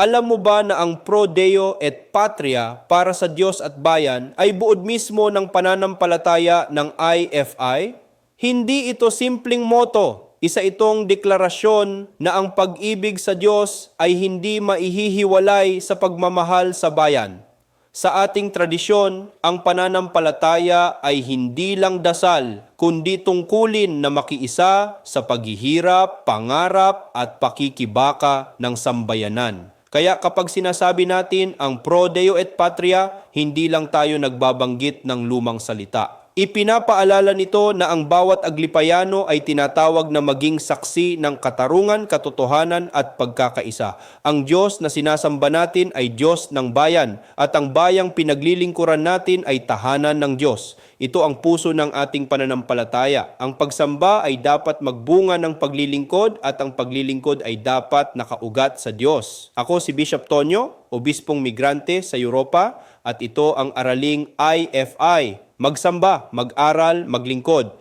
Alam mo ba na ang Pro Deo et Patria para sa Diyos at Bayan ay buod mismo ng pananampalataya ng IFI? Hindi ito simpleng moto. Isa itong deklarasyon na ang pag-ibig sa Diyos ay hindi maihihiwalay sa pagmamahal sa bayan. Sa ating tradisyon, ang pananampalataya ay hindi lang dasal, kundi tungkulin na makiisa sa paghihirap, pangarap at pakikibaka ng sambayanan. Kaya kapag sinasabi natin ang Pro Deo et Patria, hindi lang tayo nagbabanggit ng lumang salita. Ipinapaalala nito na ang bawat Aglipayano ay tinatawag na maging saksi ng katarungan, katotohanan at pagkakaisa. Ang Diyos na sinasamba natin ay Diyos ng bayan at ang bayang pinaglilingkuran natin ay tahanan ng Diyos. Ito ang puso ng ating pananampalataya. Ang pagsamba ay dapat magbunga ng paglilingkod at ang paglilingkod ay dapat nakaugat sa Diyos. Ako si Bishop Tonyo, obispong migrante sa Europa at ito ang araling IFI. Magsamba, mag-aral, maglingkod.